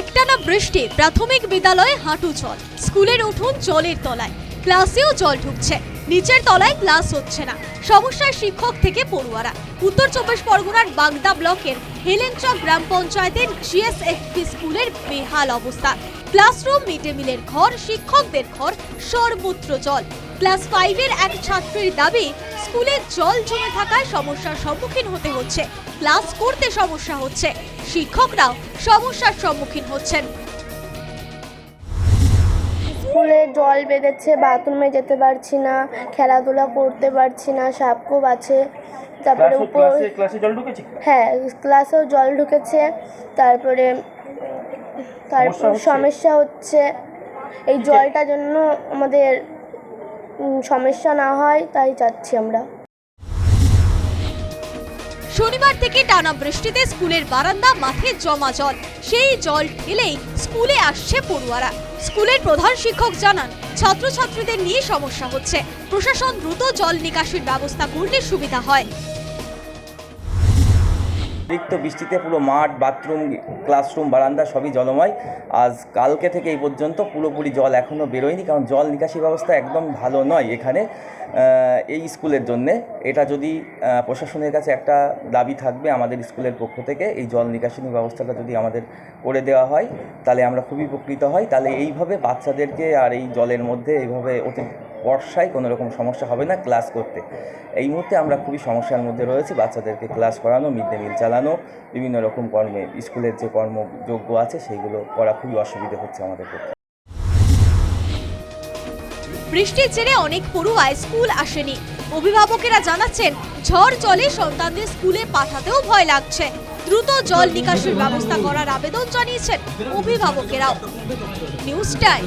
একটানা বৃষ্টি, প্রাথমিক বিদ্যালয়ে হাঁটু জল স্কুলের উঠুন জলের তলায়, ক্লাসেও জল ঢুকছে, নিচের তলায় ক্লাস হচ্ছে না, সমস্যায় শিক্ষক থেকে পড়ুয়ারা, উত্তর চব্বিশ পরগনার বাগদা ব্লকের হেলেনচক গ্রাম পঞ্চায়েতের জিএসএফপি স্কুলের বেহাল অবস্থা, ক্লাসরুম মিড ডে মিলের ঘর, শিক্ষকদের ঘর, সর্বত্র জল, ক্লাস ফাইভের এক ছাত্রীর দাবি স্কুলে জল জমে থাকায় সমস্যার সম্মুখীন হতে হচ্ছে। ক্লাস করতে সমস্যা হচ্ছে। শিক্ষকরাও সমস্যার সম্মুখীন হচ্ছেন। স্কুলে জল বেঁধেছে বাথরুমে যেতে পারছি না খেলাধুলা করতে পারছি না সাপকোপ আছে তারপরে উপর হ্যাঁ ক্লাসেও জল ঢুকেছে তারপরে তারপর সমস্যা হচ্ছে? এই জলটার জন্য আমাদের সমস্যা না হয়, তাই যাচ্ছি আমরা। শনিবার থেকে টানা বৃষ্টিতে স্কুলের বারান্দা মাঠে জমা জল। সেই জল ঠেলেই স্কুলে আসছে পড়ুয়ারা। স্কুলের প্রধান শিক্ষক জানান, ছাত্রছাত্রীদের নিয়ে সমস্যা হচ্ছে। প্রশাসন দ্রুত জল নিকাশির ব্যবস্থা করলে সুবিধা হয়। অতিরিক্ত বৃষ্টিতে পুরো মাঠ, বাথরুম, ক্লাসরুম, বারান্দা সবই জলময়। আজ কালকে থেকে এই পর্যন্ত পুরোপুরি জল এখনও বেরোয়নি, কারণ জল নিকাশি ব্যবস্থা একদম ভালো নয় এখানে এই স্কুলের জন্যে। এটা যদি প্রশাসনের কাছে একটা দাবি থাকবে আমাদের স্কুলের পক্ষ থেকে, এই জল নিকাশনী ব্যবস্থাটা যদি আমাদের করে দেওয়া হয়, তাহলে আমরা খুবই উপকৃত হই। তাহলে এইভাবে বাচ্চাদেরকে আর এই জলের মধ্যে এইভাবে অতি বর্ষায় কোনো রকম সমস্যা হবে না ক্লাস করতে। এই মুহূর্তে আমরা খুবই সমস্যার মধ্যে রয়েছি, বাচ্চাদেরকে ক্লাস করানো, মিড ডে মিল চালানো, বিভিন্ন রকম কর্মে, স্কুলের যে কর্মযোগ্য আছে সেইগুলো করা খুবই অসুবিধে হচ্ছে আমাদের পক্ষে। বৃষ্টির জেরে অনেক পড়ুয়ায় স্কুল আসেনি। অভিভাবকেরা জানাচ্ছেন, ঝড় জলে সন্তানদের স্কুলে পাঠাতেও ভয় লাগছে। দ্রুত জল নিকাশের ব্যবস্থা করার আবেদন জানিয়েছেন অভিভাবকেরাও। News time.